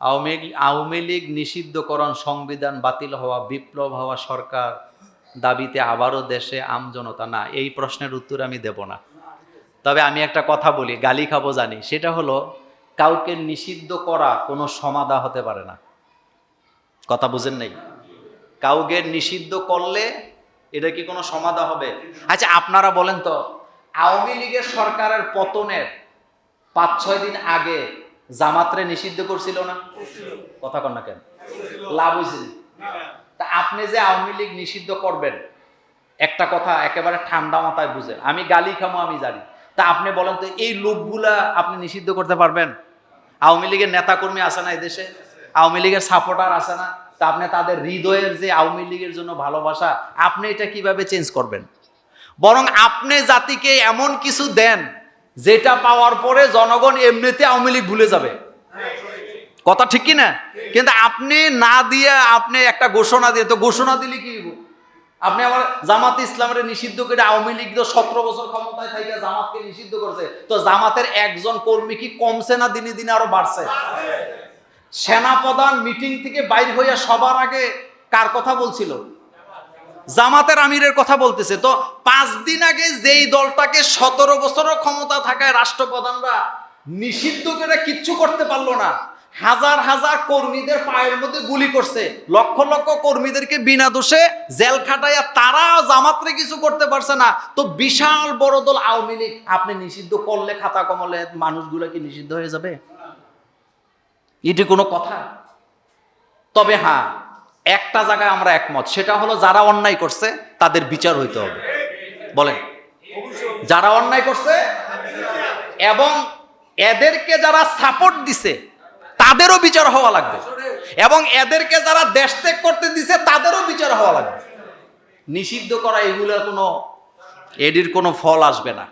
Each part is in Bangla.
আওয়ামী আওয়ামী লীগ নিষিদ্ধকরণ সংবিধান বাতিল হওয়া, বিপ্লব হওয়া সরকার দাবিতে আবারও দেশে আমজনতা না, এই প্রশ্নের উত্তর আমি দেব না। তবে আমি একটা কথা বলি, গালি খাব জানি। সেটা হলো, কাউকে নিষিদ্ধ করা কোনো সমাধা হতে পারে না। কথা বুঝেন নাই? কাউকে নিষিদ্ধ করলে এটা কি কোনো সমাধা হবে? আচ্ছা আপনারা বলেন তো, আওয়ামী লীগের সরকারের পতনের পাঁচ ছয় দিন আগে জামাতরে নিষিদ্ধ করছিল না? কথা কন না কেন? লাভ হয়েছিল তা আপনি যে আওয়ামী লীগ নিষিদ্ধ করবেন, একটা কথা একেবারে ঠান্ডা মাথায় বুঝেন আমি গালি খামো, আমি জানি। তা আপনি বলেন তো, এই লোকগুলা আপনি নিষিদ্ধ করতে পারবেন? আওয়ামী লীগের নেতাকর্মী আছে না এই দেশে? আওয়ামী লীগের সাপোর্টার আছে না? তা আপনি তাদের হৃদয়ের যে আওয়ামী লীগের জন্য ভালোবাসা, আপনি এটা কীভাবে চেঞ্জ করবেন? বরং আপনি জাতিকে এমন কিছু দেন যেটা পাওয়ার পরে জনগণ এমনিতে আওয়ামী লীগ ভুলে যাবে। কথা ঠিক কি না কিন্তু আপনি না দিয়ে আপনি একটা ঘোষণা দিয়ে, তো ঘোষণা দিলে কি আপনি আমার জামাত ইসলামের নিষিদ্ধ করে আওয়ামী লীগ তো সতেরো বছর ক্ষমতায় থাকে জামাতকে নিষিদ্ধ করছে। তো জামাতের একজন কর্মী কি কমছে না দিনে দিনে আরও বাড়ছে? সেনাপ্রধান মিটিং থেকে বাইর হইয়া সবার আগে কার কথা বলছিল? জামাতের আমিরের কথা বলতেছে। তো পাঁচ দিন আগে যেই দলটাকে সতেরো বছরের ক্ষমতা থাকায় রাষ্ট্রপ্রধানরা নিষিদ্ধ করে কিচ্ছু করতে পারল না। হাজার হাজার কর্মীদের পায়ের মধ্যে গুলি করছে। লক্ষ লক্ষ কর্মীদেরকে বিনা দোষে জেল খাটাইয়া তারা জামাতরে কিছু করতে পারছে না। তো বিশাল বড় দল আওয়ামী লীগ, আপনি নিষিদ্ধ করলে খাতা কমলে মানুষগুলো কি নিষিদ্ধ হয়ে যাবে? এটি কোনো কথা? তবে হ্যাঁ একটা জায়গায় আমরা একমত, সেটা হলো যারা অন্যায় করছে, তাদের বিচার হইতে হবে। বলেন। যারা অন্যায় করছে এবং এদেরকে যারা সাপোর্ট দিছে, তাদেরও বিচার হওয়া লাগবে। এবং এদেরকে যারা দেশ ত্যাগ করতে দিছে, তাদেরও বিচার হওয়া লাগবে। নিষিদ্ধ করা এগুলোর কোনো, এডির কোনো ফল আসবে না।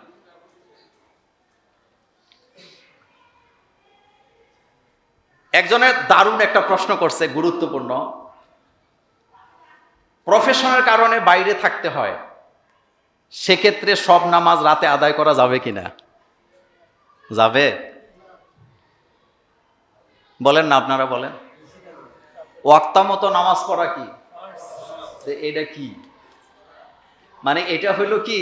একজনের দারুণ একটা প্রশ্ন করছে, গুরুত্বপূর্ণ। প্রফেশনের কারণে বাইরে থাকতে হয়। সেক্ষেত্রে সব নামাজ রাতে আদায় করা যাবে কি না যাবে? বলেন না, আপনারা বলেন। ওয়াক্তা মতো নামাজ পড়া কি? এটা কি? মানে এটা হইল কি?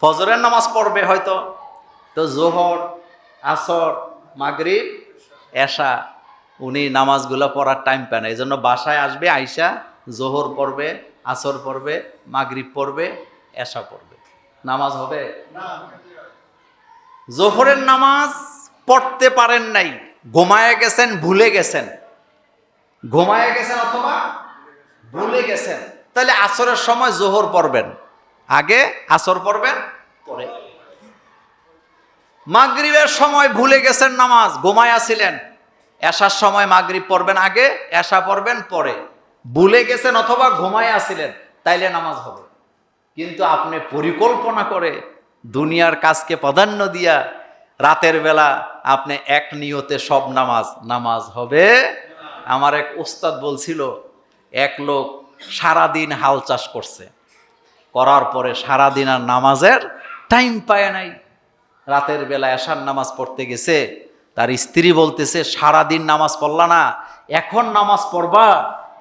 ফজরের নামাজ পড়বে হয়তো। তো জোহর, আসর, মাগরিব, এশা, উনি নামাজগুলো পড়ার টাইম পায় না। এই জন্য বাসায় আসবে, আইসা জোহর পড়বে, আসর পড়বে, মাগরিব পড়বে, এশা পড়বে। নামাজ হবে? জোহরের নামাজ পড়তে পারেন নাই। ঘুমায় গেছেন, ভুলে গেছেন। ঘুমায় গেছেন অথবা ভুলে গেছেন। তাহলে আসরের সময় জোহর পড়বেন। আগে আসর পড়বেন, পরে। মাগরিবের সময় ভুলে গেছেন নামাজ, ঘুমায় আসিলেন। এসার সময় মাগরিব পড়বেন আগে এসা পড়বেন, পরে। ভুলে গেছেন অথবা ঘুমায় আসিলেন তাইলে নামাজ হবে। কিন্তু আপনি পরিকল্পনা করে দুনিয়ার কাজকে প্রাধান্য দিয়া রাতের বেলা আপনি এক নিয়তে সব নামাজ নামাজ হবে। আমার এক ওস্তাদ বলছিল, এক লোক সারাদিন হাল চাষ করছে। করার পরে সারাদিন আর নামাজের টাইম পায় নাই। রাতের বেলা এশার নামাজ পড়তে গেছে, তার স্ত্রী বলতেছে, সারাদিন নামাজ পড়লা না, এখন নামাজ পড়বা।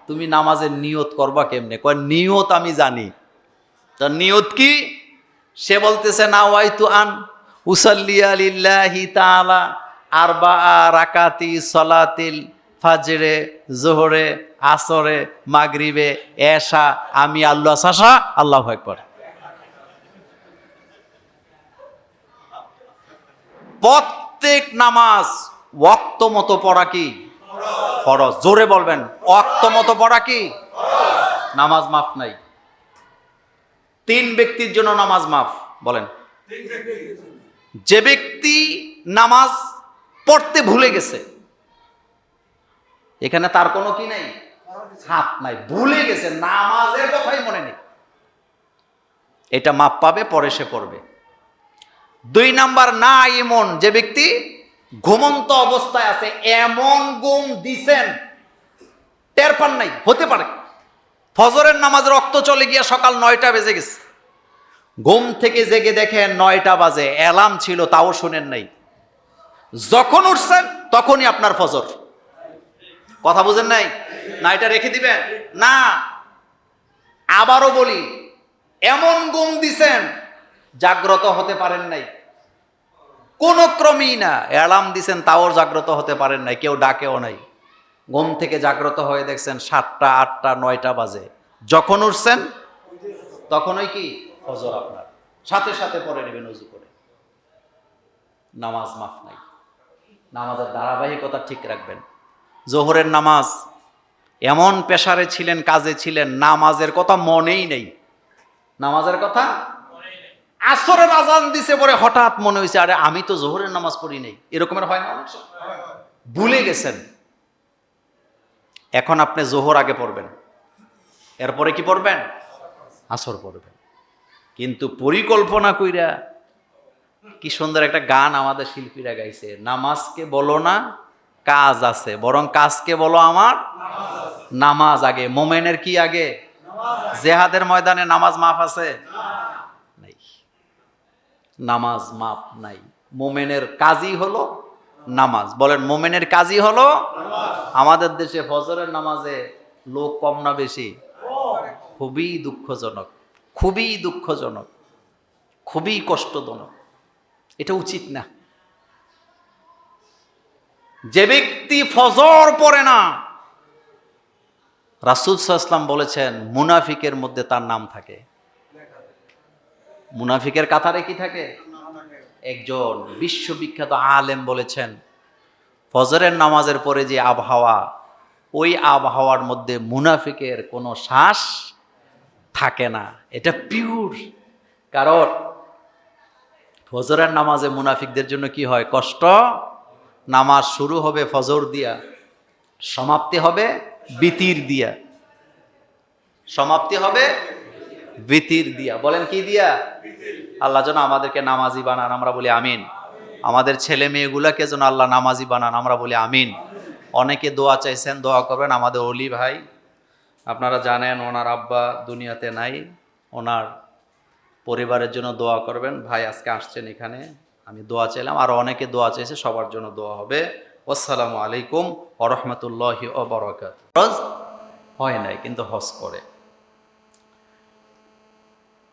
তুমি নামাজের নিয়ত করবা কেমনে? কয়, নিয়ত আমি জানি। তো নিয়ত কি? সে বলতেছে না ওয়াই তু আন উসাল্লিয়া লিল্লাহি তাআলা আরবা রাকাতি সলাতিল ফাজরে, জোহরে, আসরে, মাগরিবে, এশা, আমি আল্লাহ সাশা আল্লাহ একবার প্রত্যেক নামাজ ওয়াক্ত মতো পড়া কি? ফরজ। জোরে বলবেন, ওয়াক্ত মতো পড়া কি? নামাজ মাফ নাই। তিন ব্যক্তির জন্য নামাজ মাফ, বলেন। যে ব্যক্তি নামাজ পড়তে ভুলে গেছে, এখানে তার কোনো কি নাই? হাত নাই, ভুলে গেছে, নামাজের কথাই মনে নেই। এটা মাপ পাবে, পরে সে পড়বে। দুই নাম্বার না এমন যে ব্যক্তি ঘুমন্ত অবস্থায় আছে, এমন গুম দিছেন, টের পান নাই, হতে পারে। ফজরের নামাজ রক্ত চলে গিয়ে সকাল নয়টা বেজে গেছে। ঘুম থেকে জেগে দেখেন নয়টা বাজে, অ্যালার্ম ছিল, তাও শোনেন নাই। যখন উঠছেন, তখনই আপনার ফজর। কথা বুঝেন নাই? না, এটা রেখে দিবেন? না। আবারও বলি, এমন গুম দিছেন, জাগ্রত হতে পারেন নাই। কোন ক্রমেই না। অ্যালার্ম দিছেন, তাও জাগ্রত হতে পারেন নাই, কেউ ডাকেও নাই। ঘুম থেকে জাগ্রত হয়ে দেখছেন সাতটা, আটটা, নয়টা বাজে। যখন উঠছেন, তখনই কি? হজর আপনার। সাথে সাথে পরে নেবেন উজু করে। নামাজ মাফ নাই। নামাজের ধারাবাহিকতা ঠিক রাখবেন। জোহরের নামাজ, এমন পেশারে ছিলেন, কাজে ছিলেন, নামাজের কথা মনেই নেই। নামাজের কথা আসরের আজান দিছে পরে হঠাৎ মনে হয়েছে আরে আমি তো জোহরের নামাজ পড়ি নেই। এরকমের হয় না ভুলে গেছেন। এখন আপনি জোহর আগে পড়বেন। এরপরে কি পড়বেন? আসর পড়বেন। কিন্তু পরিকল্পনা কইরা কি সুন্দর একটা গান আমাদের শিল্পীরা গাইছে নামাজকে বলো না কাজ আছে বরং কাজকে বলো আমার নামাজ আগে। মোমেনের কি আগে। জেহাদের ময়দানে নামাজ মাফ আছে? নামাজ মাপ নাই। মোমেনের কাজই হলো নামাজ। বলেন, মোমেনের কাজই হলো আমাদের দেশে ফজরের নামাজে লোক কম না বেশি? খুবই দুঃখজনক খুবই দুঃখজনক, খুবই কষ্টজনক। এটা উচিত না। যে ব্যক্তি ফজর পড়ে না, রাসুল সাল্লাম বলেছেন, মুনাফিকের মধ্যে তার নাম থাকে। মুনাফিকের কাতারে কি থাকে? একজন বিশ্ববিখ্যাত আলেম বলেছেন, ফজরের নামাজের পরে যে আবহাওয়া, ওই আবহাওয়ার মধ্যে মুনাফিকের কোনো শ্বাস থাকে না। এটা পিওর কারণ ফজরের নামাজে মুনাফিকদের জন্য কি হয়? কষ্ট। নামাজ শুরু হবে ফজর দিয়া, সমাপ্তি হবে বিতির দিয়া। সমাপ্তি হবে বিতির দিয়া। বলেন কি দিয়া? আল্লাহ যেন আমাদেরকে নামাজি বানান, আমরা বলি আমিন। আমাদের ছেলে মেয়েগুলাকে যেন আল্লাহ নামাজি বানান, আমরা বলি আমিন। অনেকে দোয়া চাইছেন, দোয়া করবেন। আমাদের অলি ভাই, আপনারা জানেন, ওনার আব্বা দুনিয়াতে নাই। ওনার পরিবারের জন্য দোয়া করবেন। ভাই আজকে আসছেন এখানে, আমি দোয়া চাইলাম। আর অনেকে দোয়া চাইছে, সবার জন্য দোয়া হবে। আসসালামু আলাইকুম ওরহমতুল্লাহি ও বরকাত হজ হয় নাই, কিন্তু হজ করে।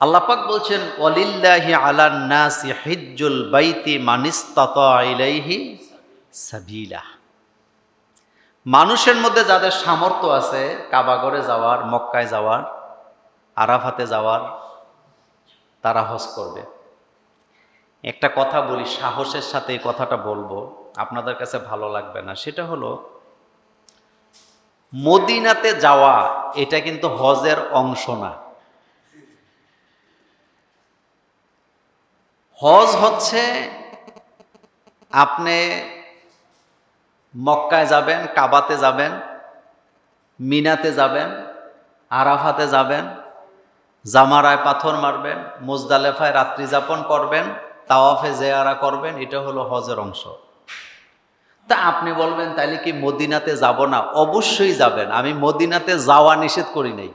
আল্লাপাক বলছেন, ওয়ালিল্লাহি আলান নাসি হিজ্জুল বাইতি মানিস্তাতা ইলাইহি সাবিলা। মানুষের মধ্যে যাদের সামর্থ্য আছে, কাবাগরে যাওয়ার, মক্কায় যাওয়ার, আরাফাতে যাওয়ার, তারা হজ করবে। একটা কথা বলি, সাহসের সাথে এই কথাটা বলব, আপনাদের কাছে ভালো লাগবে না। সেটা হলো, মদিনাতে যাওয়া, এটা কিন্তু হজের অংশ না। হজ হচ্ছে আপনি মক্কায় যাবেন, কাবাতে যাবেন, মিনাতে যাবেন, আরাফাতে যাবেন, জামারায় পাথর মারবেন, মুজদালেফায় রাত্রি যাপন করবেন, তাওয়াফে জেয়ারা করবেন, এটা হলো হজের অংশ। তা আপনি বলবেন, তাইলে কি মদিনাতে যাব না? অবশ্যই যাবেন। আমি মদিনাতে যাওয়া নিষেধ করি নাই।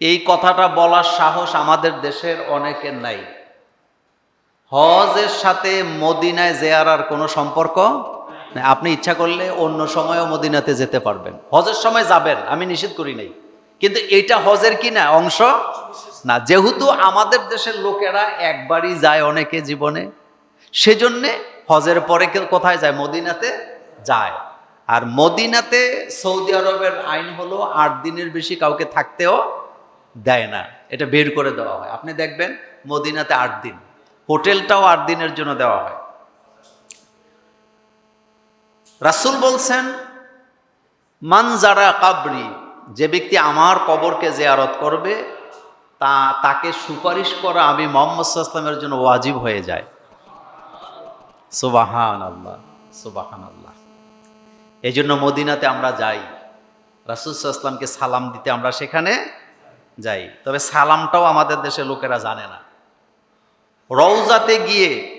এই কথাটা বলার সাহস আমাদের দেশের অনেকের নাই। হজের সাথে মদিনায় জেয়ারার কোনো সম্পর্ক? আপনি ইচ্ছা করলে অন্য সময়ও মদিনাতে যেতে পারবেন। হজের সময় যাবেন, আমি নিষেধ করি নাই। কিন্তু এটা হজের কি না, অংশ? না, যেহেতু আমাদের দেশের লোকেরা একবারই যায় অনেকে জীবনে, সেজন্যে হজের পরে কোথায় যায়? মদিনাতে যায়। আর মদিনাতে সৌদি আরবের আইন হলো আট দিনের বেশি কাউকে থাকতেও দেয় না। এটা বের করে দেওয়া হয়। আপনি দেখবেন মদিনাতে আট দিন। হোটেলটাও আট দিনের জন্য দেওয়া হয়। রাসুল বলছেন, মান যারা কাবরি, যে ব্যক্তি আমার কবরকে জেয়ারত করবে, তা, তাকে সুপারিশ করা আমি মোহাম্মদ সাল্লামের জন্য ওয়াজিব হয়ে যায়। সুবাহান আল্লাহ সুবাহান আল্লাহ এই জন্য মদিনাতে আমরা যাই। রাসুল সাল্লামকে সালাম দিতে আমরা সেখানে যাই। তবে সালামটাও আমাদের দেশের লোকেরা জানে না। রওজাতে গিয়ে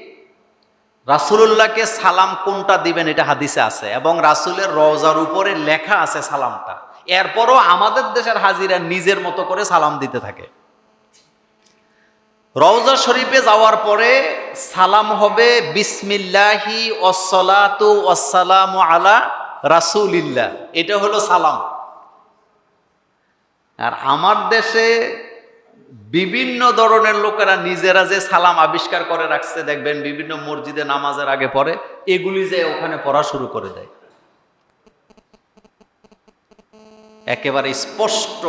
রাসুলুল্লাহকে সালাম কোনটা দিবেন এটা হাদিসে আছে এবং রাসুলের রওজার উপরে লেখা আছে সালামটা। এরপরও আমাদের দেশের হাজিরা নিজের মতো করে সালাম দিতে থাকে। রওজা শরীফে যাওয়ার পরে সালাম হবে বিসমিল্লাহি ওসলাতু ওয়াসালামু আলা রাসুলিল্লাহ। এটা হলো সালাম। আর আমার দেশে বিভিন্ন ধরনের লোকেরা নিজেরা যে সালাম আবিষ্কার করে রাখছে, দেখবেন বিভিন্ন মসজিদে নামাজের আগে পড়ে এগুলি যে ওখানে পড়া শুরু করে দেয়। একেবারে স্পষ্ট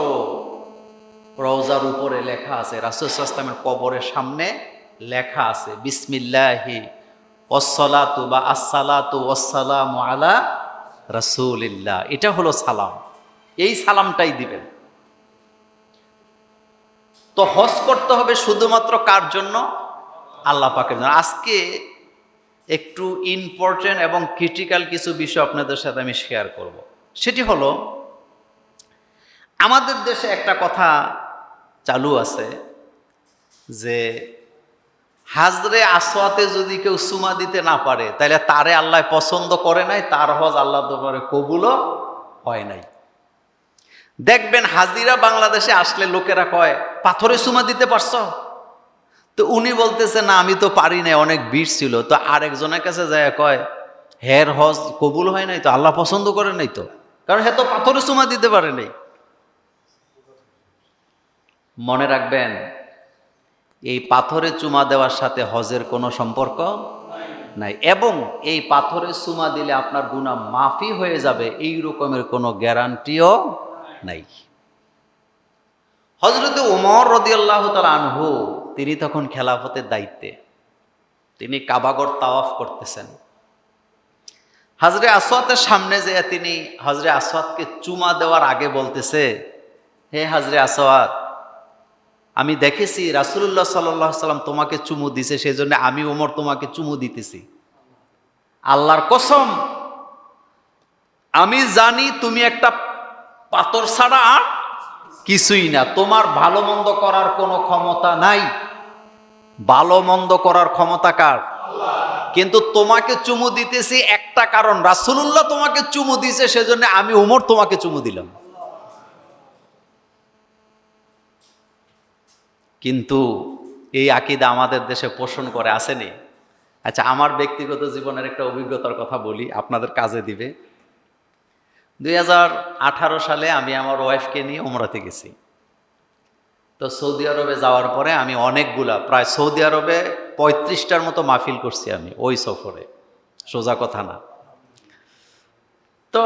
রওজার উপরে লেখা আছে রাসুলামের কবরের সামনে লেখা আছে, বিসমিল্লাহি অসলাতু বা আসসালাতু ওসালাম আলা রাসূলিল্লাহ। এটা হলো সালাম। এই সালামটাই দিবেন। তো হজ করতে হবে শুধুমাত্র কার জন্য? আল্লাহ পাকের জন্য। আজকে একটু ইম্পর্টেন্ট এবং ক্রিটিক্যাল কিছু বিষয় আপনাদের সাথে আমি শেয়ার করব। সেটি হলো, আমাদের দেশে একটা কথা চালু আছে যে, হাজরে আসোয়াতে যদি কেউ সুমা দিতে না পারে, তাহলে তারে আল্লাহ পছন্দ করে নাই, তার হজ আল্লাহ দরবারে কবুলও হয় নাই। দেখবেন হাজিরা বাংলাদেশে আসলে লোকেরা কয় পাথরে সুমা দিতে পারছ? তো উনি বলতেছে, না, আমি তো পারি নাই, অনেক ভিড় ছিল। তো আরেকজনের কাছে যায় কয়, হের হজ কবুল হয় নাই তো? আল্লাহ পছন্দ করে নাই তো? কারণ হে তো পাথরে সুমা দিতে পারে নাই। মনে রাখবেন, এই পাথরে চুমা দেওয়ার সাথে হজের কোনো সম্পর্ক নাই। এবং এই পাথরে চুমা দিলে আপনার গুণা মাফি হয়ে যাবে এই রকমের কোনো গ্যারান্টিও নাই। হজরত উমর রদি আল্লাহ আনহু, তিনি তখন খেলাফতের দায়িত্বে। তিনি কাবাগর তাওয়াফ করতেছেন। হাজরে আসওয়াতের সামনে যে তিনি হজরে আসওয়াতকে চুমা দেওয়ার আগে বলতেছে, হে হাজরে আসওয়াত আমি দেখেছি রাসুল্লাহ সাল্লাহ সাল্লাম তোমাকে চুমু দিছে সেই জন্য আমি ওমর তোমাকে চুমু দিতেছি। আল্লাহর কসম, আমি জানি তুমি একটা পাথর ছাড়া আর কিছুই না। তোমার ভালো মন্দ করার কোনো ক্ষমতা নাই। ভালো মন্দ করার ক্ষমতা কার? কিন্তু তোমাকে চুমু দিতেছি একটা কারণ। রাসুলুল্লাহ তোমাকে চুমু দিছে সেজন্য আমি উমর তোমাকে চুমু দিলাম। কিন্তু এই আকিদা আমাদের দেশে পোষণ করে, আসেনি? আচ্ছা আমার ব্যক্তিগত জীবনের একটা অভিজ্ঞতার কথা বলি, আপনাদের কাজে দিবে। দুই হাজার আঠারো সালে আমি আমার ওয়াইফকে নিয়ে ওমরাতে গেছি। তো সৌদি আরবে যাওয়ার পরে আমি অনেকগুলা, প্রায় সৌদি আরবে পঁয়ত্রিশটার মতো মাহফিল করছি আমি ওই সফরে। সোজা কথা না। তো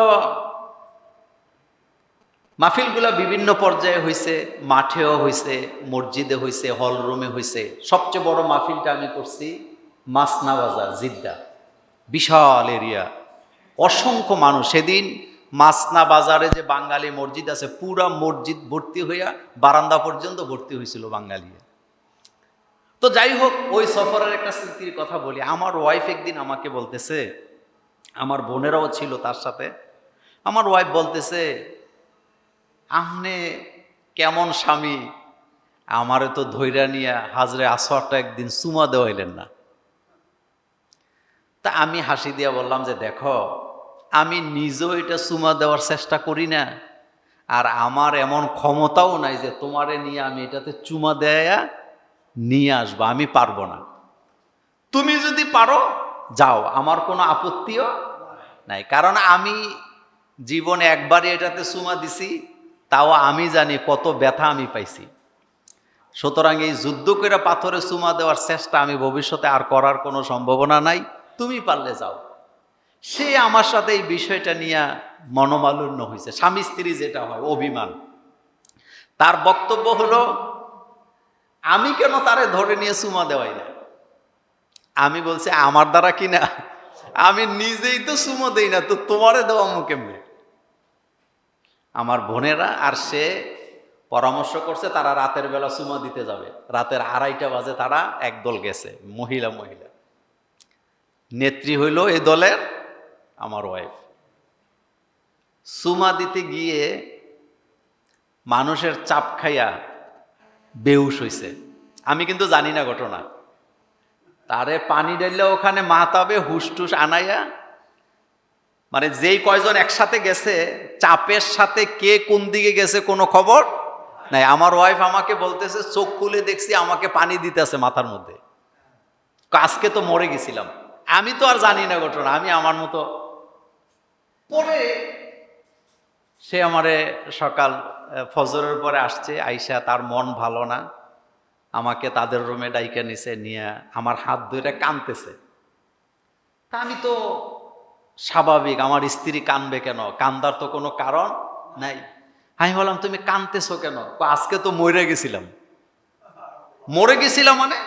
মাহফিলগুলা বিভিন্ন পর্যায়ে হয়েছে মাঠেও হয়েছে মসজিদে হয়েছে হল রুমে হয়েছে সবচেয়ে বড় মাহফিলটা আমি করছি মাসনা বাজার, জিদ্দা। বিশাল এরিয়া অসংখ্য মানুষ। সেদিন মাসনা বাজারে যে বাঙালি মসজিদ আছে, পুরা মসজিদ ভর্তি হইয়া বারান্দা পর্যন্ত ভর্তি হয়েছিল বাঙালি তো যাই হোক, ওই সফরের একটা স্মৃতির কথা বলি। আমার ওয়াইফ একদিন আমাকে বলতেছে, আমার বোনেরাও ছিল তার সাথে, আমার ওয়াইফ বলতেছে, আমনে কেমন স্বামী? আমারে তো ধৈর্য নিয়ে হাজরে আসরটা একদিন সুমা দেওয়াইলেন না। তা আমি হাসি দিয়া বললাম যে, দেখো আমি নিজেও এটা চুমা দেওয়ার চেষ্টা করি না। আর আমার এমন ক্ষমতাও নাই যে তোমারে নিয়ে আমি এটাতে চুমা দেয়া নিয়ে আসব, আমি পারব না। তুমি যদি পারো, যাও, আমার কোনো আপত্তিও নাই। কারণ আমি জীবনে একবারই এটাতে চুমা দিছি, তাও আমি জানি কত ব্যথা আমি পাইছি। সুতরাং এই যুদ্ধ করে পাথরে চুমা দেওয়ার চেষ্টা আমি ভবিষ্যতে আর করার কোনো সম্ভাবনা নাই। তুমি পারলে যাও। সে আমার সাথে এই বিষয়টা নিয়ে মনোমালিন্য হয়েছে। স্বামী স্ত্রী যেটা হয়, অভিমান। তার বক্তব্য হলো, আমি কেন তারে ধরে নিয়ে সুমা দেওয়াই না আমি বলছি, আমার দ্বারা কি না? আমি নিজেই তো সুমো দেই না, তো তোমারে দেওয়া মুখে আমার বোনেরা আর সে পরামর্শ করছে, তারা রাতের বেলা সুমা দিতে যাবে। রাতের আড়াইটা বাজে তারা একদল গেছে মহিলা মহিলা নেত্রী হইল এই দলের আমার ওয়াইফ সুমা দিতে গিয়ে মানুষের চাপ খাইয়া বেউস হইছে। আমি কিন্তু জানি না ঘটনা। তারে পানি ডাইলে ওখানে মাতাবে হুস টুস আনাইয়া। মানে যেই কয়জন একসাথে গেছে, চাপের সাথে কে কোন দিকে গেছে কোনো খবর নাই। আমার ওয়াইফ আমাকে বলতেছে, চোখ খুলে দেখছি আমাকে পানি দিতেছে মাথার মধ্যে। আজকে তো মরে গেছিলাম। আমি তো আর জানি না ঘটনা। আমি আমার মতো পরে সে আমারে সকাল ফজরের পরে আসছে, আইসা তার মন ভালো না। আমাকে তাদের রুমে ডাইকে নিছে, নিয়ে আমার হাত ধরে কানতেছে। তা আমি তো স্বাভাবিক, আমার স্ত্রী কানবে কেন? কান্দার তো কোনো কারণ নাই। আমি বললাম, তুমি কানতেছো কেন? আজকে তো মরে গেছিলাম। মরে গেছিলাম মানে?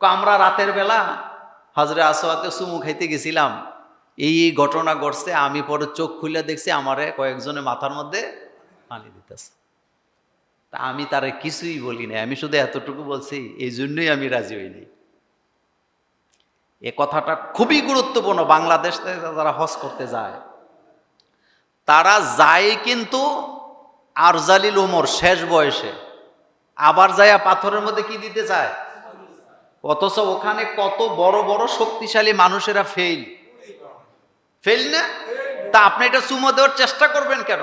আমরা রাতের বেলা হাজরে আসোয়াতে চুমু খাইতে গেছিলাম। এই এই ঘটনা ঘটছে, আমি পরে চোখ খুলে দেখছি আমারে কয়েকজনে মাথার মধ্যে পানি দিতেছে। তা আমি তারে কিছুই বলি না আমি শুধু এতটুকু বলছি, এই জন্যই আমি রাজি হইনি এ কথাটা খুবই গুরুত্বপূর্ণ, বাংলাদেশ থেকে যারা হজ করতে যায়, তারা যায় কিন্তু আরজালিল ওমর শেষ বয়সে, আবার যায় পাথরের মধ্যে কি দিতে চায়? অথচ ওখানে কত বড় বড় শক্তিশালী মানুষেরা ফেল ফেল না? তা আপনি এটা চুমো দেওয়ার চেষ্টা করবেন কেন?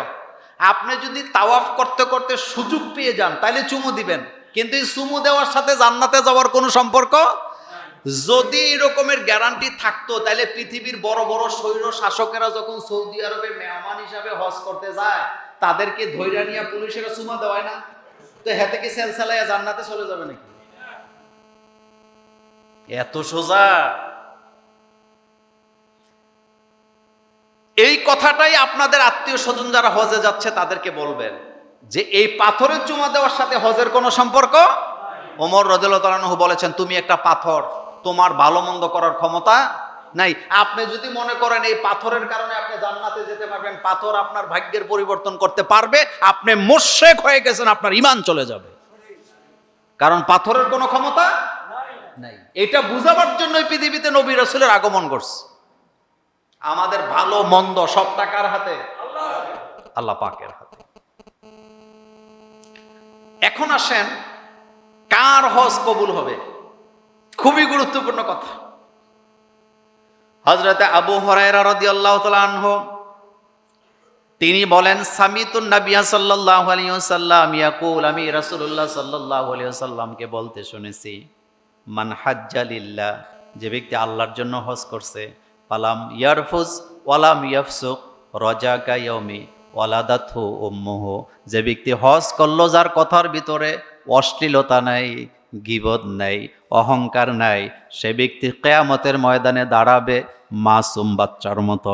আপনি যদি তাওয়াফ করতে করতে সুযোগ পেয়ে যান তাহলে চুমু দিবেন। কিন্তু এই চুমু দেওয়ার সাথে জান্নাতে যাওয়ার কোনো সম্পর্ক যদি এরকমের গ্যারান্টি থাকতো তাহলে পৃথিবীর বড় বড় স্বৈর শাসকেরা যখন সৌদি আরবে মেহমান হিসাবে হজ করতে যায়, তাদেরকে ধৈর্য নিয়ে পুলিশেরা চুমা দেওয়ায় না? তো হেতে কি সেলসালাইয়া জান্নাতে চলে যাবে নাকি? এত সোজা। এই কথাটাই আপনাদের আত্মীয় স্বজন যারা হজে যাচ্ছে তাদেরকে বলবেন যে এই পাথরের চুমা দেওয়ার সাথে হজের কোনো সম্পর্ক? ওমর রদুল্লাহ বলেছেন তুমি একটা পাথর তোমার ভালো মন্দ করার ক্ষমতা নাই। আপনি যদি মনে করেন এই পাথরের কারণে আপনি জান্নাতে যেতে পারবেন পাথর আপনার ভাগ্যের পরিবর্তন করতে পারবে আপনি মোশেক হয়ে গেছেন আপনার ইমান চলে যাবে। কারণ পাথরের কোনো ক্ষমতা নাই। এটা বুঝাবার জন্যই পৃথিবীতে নবী রসুলের আগমন করছে আমাদের ভালো, মন্দ সব টাকার হাতে? আল্লাহ পাকের হাতে। এখন আসেন, কার হজ কবুল হবে? খুবই গুরুত্বপূর্ণ কথা। হজরতে আবু হরাইরা তাআলা আনহু, তিনি বলেন, সামিতুন নাবিয়া সাল্লাল্লাহু আলাইহি ওয়াসাল্লাম ইয়াকুল, আমি রাসূলুল্লাহ সাল্লাল্লাহু আলাইহি ওয়াসাল্লামকে বলতে শুনেছি, মান হাজ্জালিল্লাহ যে ব্যক্তি আল্লাহর জন্য হজ করছে পালাম ইয়ারফুজ, ওয়ালাম ইয়াফসুক, রজাকা ইয়াউমি, ওয়ালাদাতহু উম্মুহু। যে ব্যক্তি হজ করল, যার কথার ভিতরে অশ্লীলতা নাই, গিবদ নাই, অহংকার নাই, সে ব্যক্তি কেয়ামতের ময়দানে দাঁড়াবে মাসুম বাচ্চার মতো।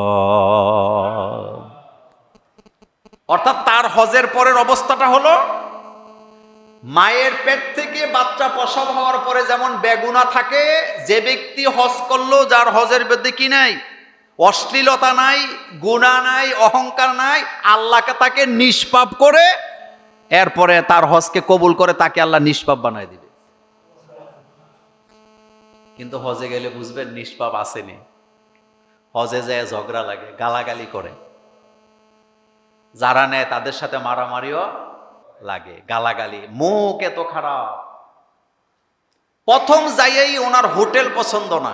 অর্থাৎ তার হজের পরের অবস্থাটা হলো মায়ের পেট থেকে বাচ্চা প্রসব হওয়ার পরে যেমন বেগুনা থাকে, যে ব্যক্তি হজ করল যার হজের মধ্যে কি নাই? অশ্লীলতা নাই, গুণা নাই, অহংকার নাই, আল্লাহকে তাকে নিষ্পাপ করে, এরপরে তার হজকে কবুল করে তাকে আল্লাহ নিষ্পাপ বানায় দিবে। কিন্তু হজে গেলে বুঝবেন নিষ্পাপ আসেনি। হজে যায় ঝগড়া লাগে, গালাগালি করে। যারা নেয় তাদের সাথে মারামারিও লাগে, গালাগালি, মুখ এত খারাপ। প্রথম যাইয়েই ওনার হোটেল পছন্দ না।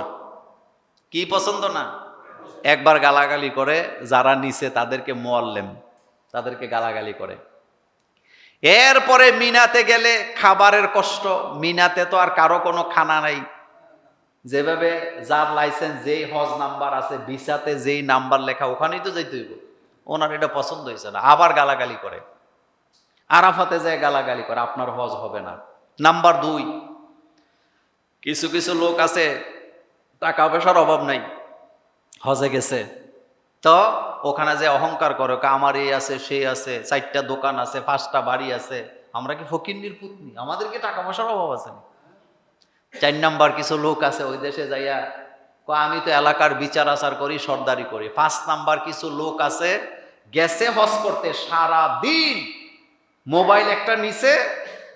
কি পছন্দ না? একবার গালাগালি করে, যারা নিচে তাদেরকে মোয়াল্লেম, তাদেরকে গালাগালি করে। এরপরে মিনাতে গেলে খাবারের কষ্ট, মিনাতে তো আর কারও কোনো খানা নাই। যেভাবে যার লাইসেন্স যেই হজ নাম্বার আছে, ভিসাতে যেই নাম্বার লেখা, ওখানেই তো যাইতে হইব। ওনার এটা পছন্দ হয়েছে না, আবার গালাগালি করে। আরাফাতে যায় গালাগালি করে, আপনার হজ হবে না। নাম্বার দুই, কিছু কিছু লোক আছে, টাকা পয়সার অভাব নাই, হজে গেছে। তো ওখানে যে অহংকার করে "কা আমার এই আছে, সেই আছে, চারটা দোকান আছে, পাঁচটা বাড়ি আছে, আমরা কি ফকিন্নির পুতনি? আমাদের কি টাকা পয়সার অভাব আছে চার নাম্বার, কিছু লোক আছে, ওই দেশে যাইয়া আমি তো এলাকার বিচার আচার করি, সর্দারি করি। পাঁচ নাম্বার, কিছু লোক আছে, গেছে হজ করতে সারা দিন মোবাইল একটা নিচে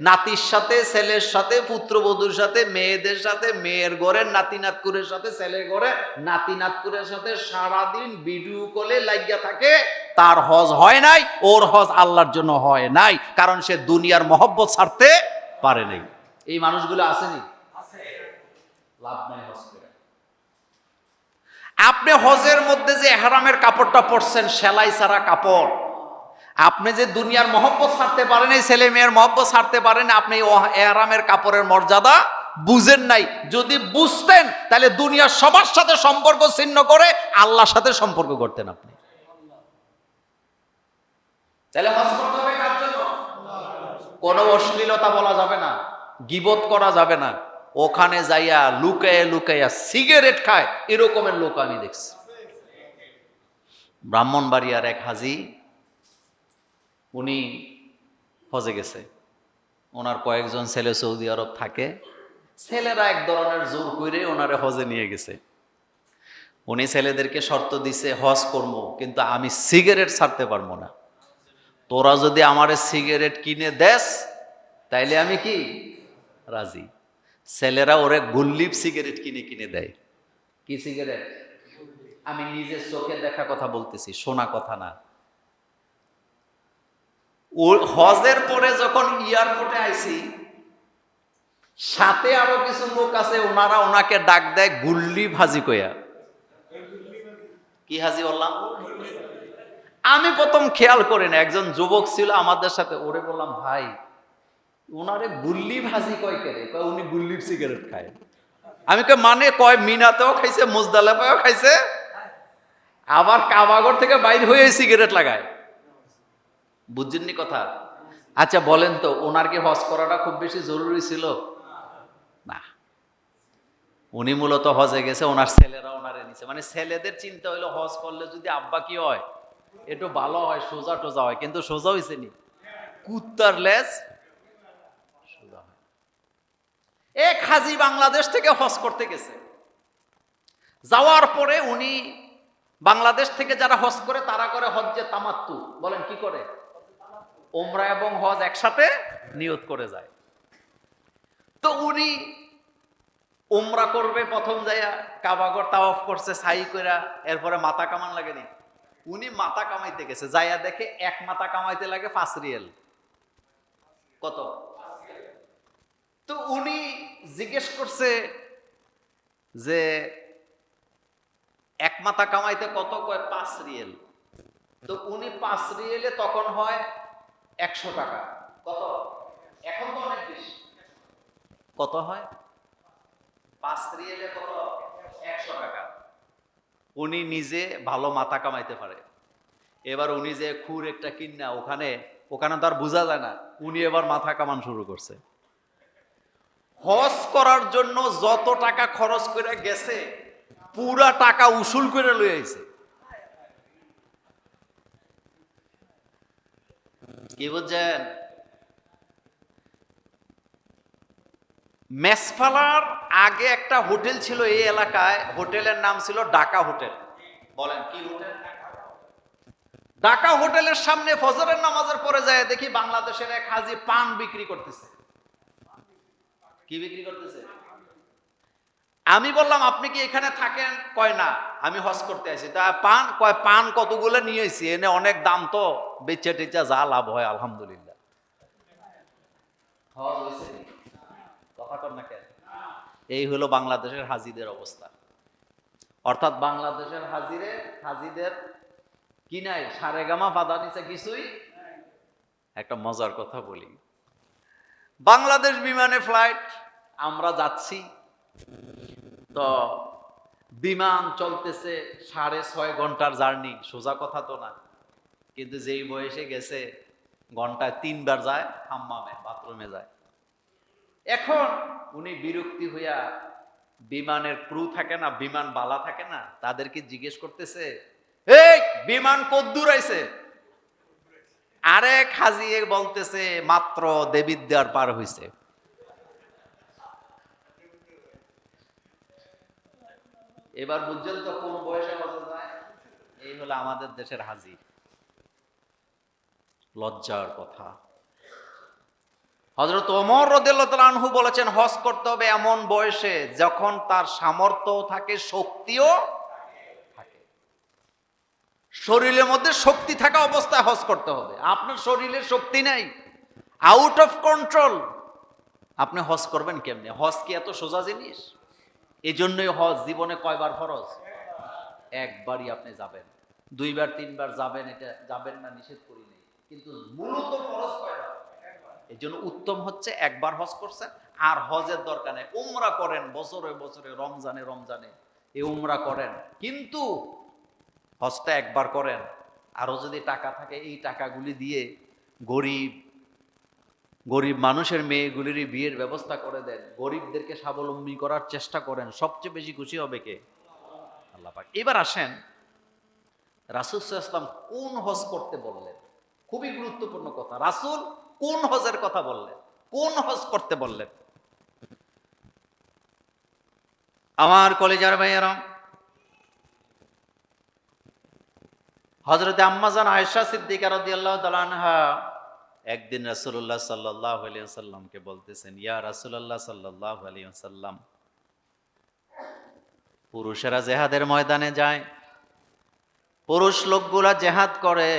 নাতির সাথে, ছেলের সাথে, পুত্রবধূর সাথে, মেয়েদের সাথে, মেয়ের ঘরের নাতি নাতকুরের সাথে, ছেলের ঘরে নাতি নাতকুরের সাথে সারাদিন ভিডিও কলে লাগিয়া থাকে, তার হজ হয় নাই, ওর হজ আল্লাহর জন্য হয় নাই, কারণ সে দুনিয়ার মহব্বত ছাড়তে পারে নাই। এই মানুষগুলো আসেনি লাভ নাই হজ আপনি হজের মধ্যে যে এহারামের কাপড়টা পরছেন, সেলাই ছাড়া কাপড় আপনি যে দুনিয়ার মহব্বত ছাড়তে পারেন, এই ছেলে মেয়ের মহব্বত ছাড়তে পারেন, আপনি এহরামের কাপড়ের মর্যাদা বুঝেন নাই। যদি বুঝতেন, তাহলে দুনিয়ার সবার সাথে সম্পর্ক ছিন্ন করে আল্লাহর সাথে সম্পর্ক করতেন আপনি। তাহলে কোনো অশ্লীলতা বলা যাবে না, গিবত করা যাবে না। ওখানে যাইয়া লুকাইয়া লুকাইয়া সিগারেট খায়, এরকমের লোক আমি দেখছি। ব্রাহ্মণবাড়িয়ার এক হাজি উনি হজে গেছে। ওনার কয়েকজন ছেলে সৌদি আরব থাকে। ছেলেরা এক ধরনের জোর করে ওনারে হজে নিয়ে গেছে। উনি ছেলেদেরকে শর্ত দিছে, হজ করব, কিন্তু আমি সিগারেট ছাড়তে পারব না। তোরা যদি আমারে সিগারেট কিনে দেস, তাইলে আমি কি রাজি? ছেলেরা ওরে গুল্লিপ সিগারেট কিনে কিনে দেয়। কি সিগারেট? আমি নিজের চোখে দেখা কথা বলতেছি, শোনা কথা না। হজের পরে যখন এয়ারপোর্টে আইছি, সাথে আরও কিছু লোক আছে, ওনারা ওনাকে ডাক দেয় গুল্লি ভাজি কইয়া। কি হাজি বললাম? আমি প্রথম খেয়াল করি না, একজন যুবক ছিল আমাদের সাথে, ওরে বললাম, ভাই ওনারে গুল্লি ভাজি কয় কেরে কয়, উনি গুল্লি সিগারেট খায়। আমি কই মানে কয়, মিনাতেও খাইছে মুজদালেফাও খাইছে, আবার কাবাগর থেকে বাইর হয়ে সিগারেট লাগায়। বুঝছেননি কথা? আচ্ছা বলেন তো, ওনার কি হজ করাটা খুব বেশি জরুরি ছিল? না। উনি মূলত হজে গেছে, ওনার ছেলেরা ওনারে নিছে। মানে ছেলেদের চিন্তা হইল, হজ করলে যদি আব্বা কি হয়, একটু ভালো হয়, সোজা টোজা হয়, কিন্তু সোজা হয়েছে নি? কুত্তার লেজ, সোজা হয়। এক হাজি বাংলাদেশ থেকে হজ করতে গেছে। যাওয়ার পরে উনি বাংলাদেশ থেকে যারা হজ করে, তারা করে হজ্জে তামাত্তু। বলেন কি করে? ওমরা এবং হজ একসাথে নিয়ত করে যায়। তো উনি ওমরা করবে প্রথম যাইয়া কাবাগর তাওয়াফ করছে সাই কইরা, এরপরে মাথা কামান লাগেনি। উনি মাথা কামাইতে গেছে, যাইয়া দেখে এক মাথা কামাইতে লাগে পাঁচ রিয়েল। কত? তো উনি জিজ্ঞেস করছে যে, এক মাথা কামাইতে কত কয়? পাঁচ রিয়েল। তো উনি পাঁচ রিয়েলে তখন হয় একশো টাকা। কত? এখন তো অনেক বেশি। কত হয়? পাঁচ রিয়েলে কত? একশো টাকা। উনি নিজে ভালো মাথা কামাইতে পারে। এবার উনি যে খুর একটা কিনা ওখানে ওখানে তো আর বোঝা যায় না, উনি এবার মাথা কামান শুরু করছে। হজ করার জন্য যত টাকা খরচ করে গেছে, পুরা টাকা উসুল করে লই আইছে। কি বুঝছেন? মেসফালার আগে একটা হোটেল ছিল এই এলাকায়, হোটেলের নাম ছিল ঢাকা হোটেল। বলেন, কি হোটেল? ঢাকা হোটেলের সামনে ফজরের নামাজের পরে যায়, দেখি বাংলাদেশের এক হাজি পান বিক্রি করতেছে। কি বিক্রি করতেছে? আমি বললাম, আপনি কি এখানে থাকেন? কয়, না, আমি হজ করতে আসি তা পান, কয়, পান কতগুলো নিয়ে এসি এনে অনেক দাম তো, বেচা টেচা যা লাভ হয়, আলহামদুলিল্লাহ। কথা এই হলো বাংলাদেশের হাজিদের অবস্থা। অর্থাৎ বাংলাদেশের হাজিরে, হাজিদের কি নাই? সারে গামা বাধা নিচে কিছুই একটা মজার কথা বলি। বাংলাদেশ বিমানে ফ্লাইট, আমরা যাচ্ছি। তো বিমান চলতেছে সাড়ে ছয় ঘণ্টার জার্নি, সোজা কথা তো না। কিন্তু যেই বয়সে গেছে, ঘন্টায় তিনবার যায়, হাম্মামে, বাথরুমে যায়। এখন উনি বিরক্তি হইয়া বিমানের ক্রু থাকে না, বিমান বালা থাকে না, তাদেরকে জিজ্ঞেস করতেছে, এই, বিমান কদ্দুর আইছে? আরেক হাজিয়ে বলতেছে, মাত্র দেবিদ্যার পার হইছে। এবার বুঝছেন তো কোন বয়সে যায়? এই হলো আমাদের দেশের হাজির। লজ্জার কথা। হজরত ওমর রদুল্লাহু বলেছেন, হজ করতে হবে এমন বয়সে যখন তার সামর্থ্য থাকে, শক্তিও থাকে। শরীরের মধ্যে শক্তি থাকা অবস্থায় হজ করতে হবে। আপনার শরীরে শক্তি নাই। আউট অফ কন্ট্রোল আপনি হজ করবেন কেমনে? হজ কি এত সোজা জিনিস? এই জন্যই হজ জীবনে কয়বার ফরজ? একবারই আপনি যাবেন। দুইবার, তিনবার যাবেন, এটা যাবেন না, নিষেধ করি নেই। কিন্তু মূলত ফরজ কয়বার? এই জন্য উত্তম হচ্ছে একবার হজ করছেন, আর হজের দরকার নেই। উমরা করেন বছরে বছরে, রমজানে রমজানে। এই উমরা করেন। কিন্তু হজটা একবার করেন। আরও যদি টাকা থাকে, এই টাকাগুলি দিয়ে গরিব গরিব মানুষের মেয়েগুলিরই বিয়ের ব্যবস্থা করে দেন। গরিবদেরকে স্বাবলম্বী করার চেষ্টা করেন। সবচেয়ে বেশি খুশি হবে কে? আল্লাহ এবার আসেন, রাসুল ইসলাম কোন হজ করতে বললেন? খুবই গুরুত্বপূর্ণ কথা। রাসুল কোন হজের কথা বললেন? কোন হজ করতে বললেন? আমার কলেজার ভাইয়েরা হজরতে আম্মাজান আয়েশা সিদ্দিকা রাদিয়াল্লাহু তাআলা আনহা একদিন রাসূলুল্লাহ সাল্লাল্লাহু আলাইহি ওয়াসাল্লামকে বলতেছেন, ইয়া রাসূলুল্লাহ সাল্লাল্লাহু আলাইহি ওয়াসাল্লাম, পুরুষেরা জেহাদের ময়দানে যায়, পুরুষ লোকগুলা জেহাদ করে,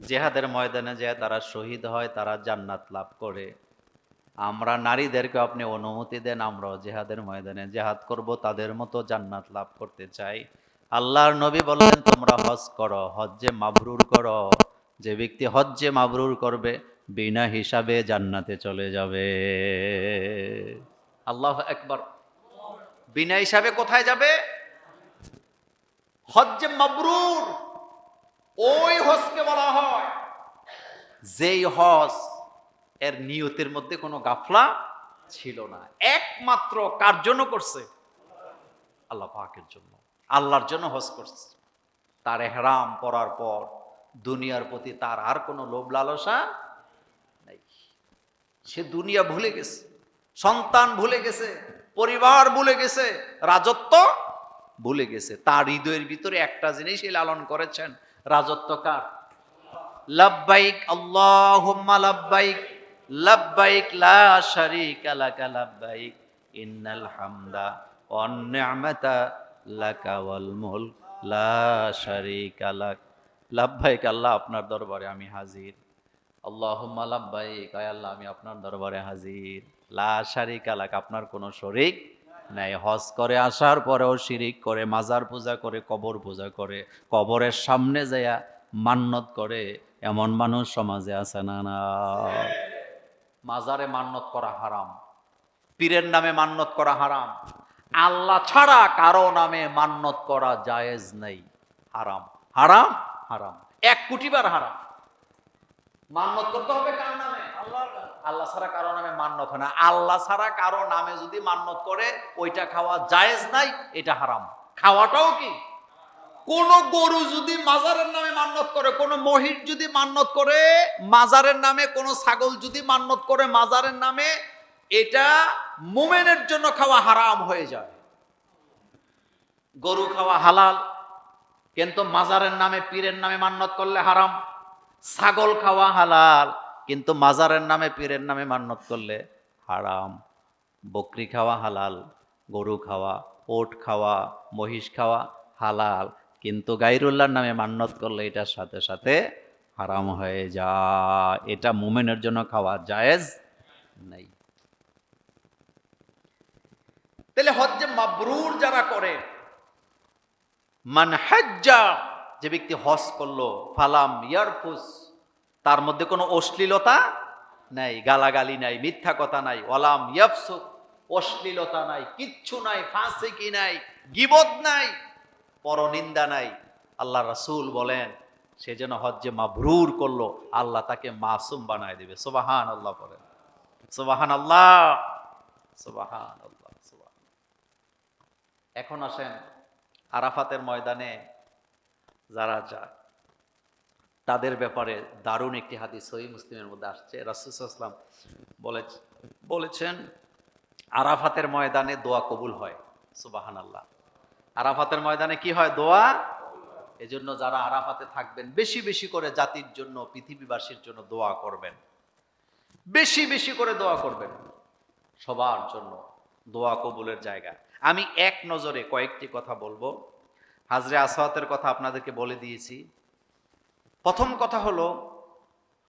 জেহাদের ময়দানে যায়, তারা শহীদ হয়, তারা জান্নাত লাভ করে। আমরা নারীদেরকে আপনি অনুমতি দেন, আমরাও জেহাদের ময়দানে জেহাদ করব, তাদের মতো জান্নাত লাভ করতে চাই। আল্লাহর নবী বললেন, তোমরা হজ করো, হজ্জে মাবরুর করো। যে ব্যক্তি হজ্জে মাবরুর করবে, বিনা হিসাবে জান্নাতে চলে যাবে। আল্লাহ একবার বিনা হিসাবে কোথায় যাবে? হজ্জে মাবরুর। ওই হজকে বলা হয়। যেই হজ, এর নিয়তের মধ্যে কোনো গাফলা ছিল না। একমাত্র কার জন্য করছে? আল্লাহ পাকের জন্য। আল্লাহর জন্য হজ করছে। তার এহরাম পরার পর দুনিয়ার প্রতি তার আর কোনো লোভ লালসা নেই। সে দুনিয়া ভুলে গেছে, সন্তান ভুলে গেছে, পরিবার ভুলে গেছে, রাজত্ব ভুলে গেছে। তার হৃদয়ের ভিতরে একটা জিনিসই লালন করেছেন, রাজত্ব কার? লাব্বাইক, আল্লাহুম্মা লাব্বাইক লাব্বাইক, লা শারীকা লাকা লাব্বাইক, ইন্নাল হামদা ওয়ান নি'মাতা লাকা ওয়াল মুলক, লা শারীকা লাক লাব্বাইক, আল্লাহ আপনার দরবারে আমি হাজির। আল্লাহুম্মা লাব্বাইক, আয় আল্লাহ, আমি আপনার দরবারে হাজির। লা শারীকা লাক, আপনার কোনো শরীক নাই। হজ করে আসার পরেও শিরিক করে, মাজার পূজা করে, কবর পূজা করে, কবরের সামনে যায়া মান্নত করে, এমন মানুষ সমাজে আছে না না। মাজারে মান্নত করা হারাম, পীরের নামে মান্নত করা হারাম। আল্লাহ ছাড়া কারও নামে মান্নত করা জায়েজ নেই। হারাম। হারাম? হারাম। এক কোটিবার হারাম। মান্নত করতে হবে কার নামে? আল্লাহ আল্লাহ ছাড়া কারও নামে মান্নত হয় না। আল্লাহ ছাড়া কারও নামে যদি মান্নত করে ওইটা খাওয়া জায়েজ নাই এটা হারাম। খাওয়াটাও কি? কোন গরু যদি মাজারের নামে মান্নত করে কোন মহিষ যদি মান্নত করে মাজারের নামে কোন ছাগল যদি মান্নত করে মাজারের নামে এটা মোমেনের জন্য খাওয়া হারাম হয়ে যায় গরু খাওয়া হালাল কিন্তু মাজারের নামে, পীরের নামে মান্নত করলে হারাম। ছাগল খাওয়া হালাল, কিন্তু মাজারের নামে, পীরের নামে মান্নত করলে হারাম। বকরি খাওয়া হালাল, গরু খাওয়া, ওট খাওয়া, মহিষ খাওয়া হালাল। কিন্তু গাইরুল্লাহর নামে মান্নত করলে এটার সাথে সাথে হারাম হয়ে যায়। এটা মুমেনের জন্য খাওয়া জায়েজ নাই। তাহলে হজ্জে মাবরুর যারা করে মান হাজ্জা, যে ব্যক্তি হজ করল, ফালাম ইয়ারফুস, তার মধ্যে কোনো অশ্লীলতা নাই, গালাগালি নাই, মিথ্যা কথা নাই ওলাম ইয়াফসুক অশ্লীলতা নাই, কিচ্ছু নাই ফাঁসি কি নাই, গিবত নাই, পরনিন্দা নাই। আল্লাহ রাসূল বলেন, সে যেন হজ্জে মাবরুর করল, আল্লাহ তাকে মাসুম বানায় দেবে। সুবাহান আল্লাহ বলেন। সুবাহান আল্লাহ সুবাহান আল্লাহ এখন আসেন আরাফাতের ময়দানে যারা যায় তাদের ব্যাপারে দারুণ একটি হাদিস সহি মুসলিমের মধ্যে আসছে। রাসুসাল্লাম বলে বলেছেন, আরাফাতের ময়দানে দোয়া কবুল হয় সুবাহান আল্লাহ আরাফাতের ময়দানে কি হয় দোয়া? এজন্য যারা আরাফাতে থাকবেন, বেশি বেশি করে জাতির জন্য, পৃথিবীবাসীর জন্য দোয়া করবেন। বেশি বেশি করে দোয়া করবেন। সবার জন্য দোয়া কবুলের জায়গা। আমি এক নজরে কয়েকটি কথা বলব। হাজরে আসওয়াতের কথা আপনাদেরকে বলে দিয়েছি। প্রথম কথা হলো